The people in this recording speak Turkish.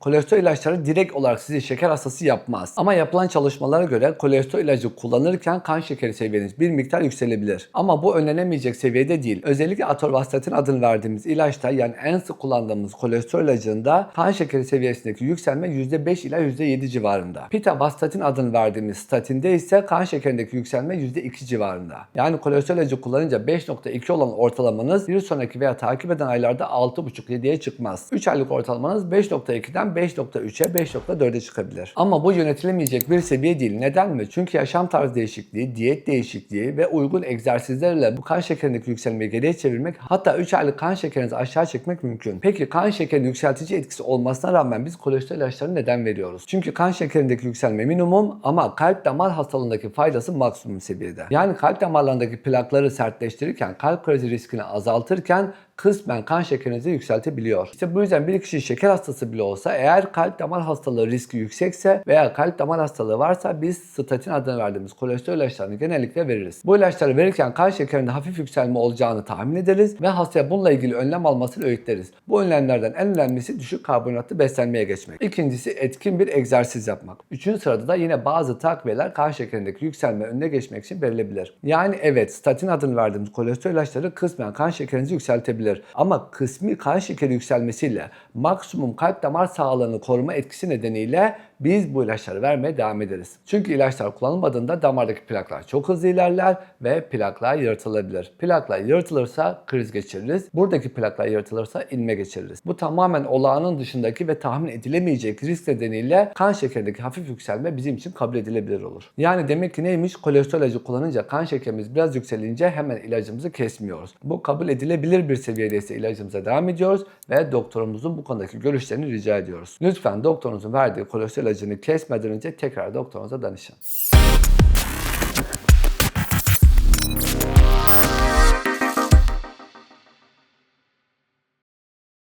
Kolesterol ilaçları direkt olarak sizi şeker hastası yapmaz. Ama yapılan çalışmalara göre kolesterol ilacı kullanırken kan şekeri seviyeniz bir miktar yükselebilir. Ama bu önlenemeyecek seviyede değil. Özellikle atorvastatin adını verdiğimiz ilaçta yani en sık kullandığımız kolesterol ilacında kan şekeri seviyesindeki yükselme %5 ila %7 civarında. Pitavastatin adını verdiğimiz statinde ise kan şekerindeki yükselme %2 civarında. Yani kolesterol ilacı kullanınca 5.2 olan ortalamanız bir sonraki veya takip eden aylarda 6.5-7'ye çıkmaz. 3 aylık ortalamanız 5.2'den 5.3'e 5.4'e çıkabilir. Ama bu yönetilemeyecek bir seviye değil. Neden mi? Çünkü yaşam tarzı değişikliği, diyet değişikliği ve uygun egzersizlerle bu kan şekerindeki yükselmeyi geriye çevirmek hatta 3 aylık kan şekerinizi aşağı çekmek mümkün. Peki kan şekerinin yükseltici etkisi olmasına rağmen biz kolesterol ilaçlarını neden veriyoruz? Çünkü kan şekerindeki yükselme minimum ama kalp damar hastalığındaki faydası maksimum seviyede. Yani kalp damarlarındaki plakları sertleştirirken, kalp krizi riskini azaltırken kısmen kan şekerinizi yükseltebiliyor. İşte bu yüzden bir kişi şeker hastası bile olsa eğer kalp damar hastalığı riski yüksekse veya kalp damar hastalığı varsa biz statin adını verdiğimiz kolesterol ilaçlarını genellikle veririz. Bu ilaçları verirken kan şekerinde hafif yükselme olacağını tahmin ederiz ve hastaya bununla ilgili önlem almasını öğütleriz. Bu önlemlerden en önemlisi düşük karbonhidratlı beslenmeye geçmek. İkincisi etkin bir egzersiz yapmak. Üçüncü sırada da yine bazı takviyeler kan şekerindeki yükselme önüne geçmek için verilebilir. Yani evet statin adını verdiğimiz kolesterol ilaçları kısmen kan şekerinizi yükseltebilir. Ama kısmi kan şekeri yükselmesiyle maksimum kalp damar sağlığını koruma etkisi nedeniyle biz bu ilaçları vermeye devam ederiz. Çünkü ilaçlar kullanılmadığında damardaki plaklar çok hızlı ilerler ve plaklar yırtılabilir. Plaklar yırtılırsa kriz geçiririz. Buradaki plaklar yırtılırsa inme geçiririz. Bu tamamen olağanın dışındaki ve tahmin edilemeyecek risk nedeniyle kan şekerindeki hafif yükselme bizim için kabul edilebilir olur. Yani demek ki neymiş? Kolesterol ilacı kullanınca kan şekerimiz biraz yükselince hemen ilacımızı kesmiyoruz. Bu kabul edilebilir bir seviyedeyse ilacımıza devam ediyoruz ve doktorumuzun bu konudaki görüşlerini rica ediyoruz. Lütfen doktorunuzun verdiği kolesterol ilacını kesmeden önce tekrar doktorunuza danışın.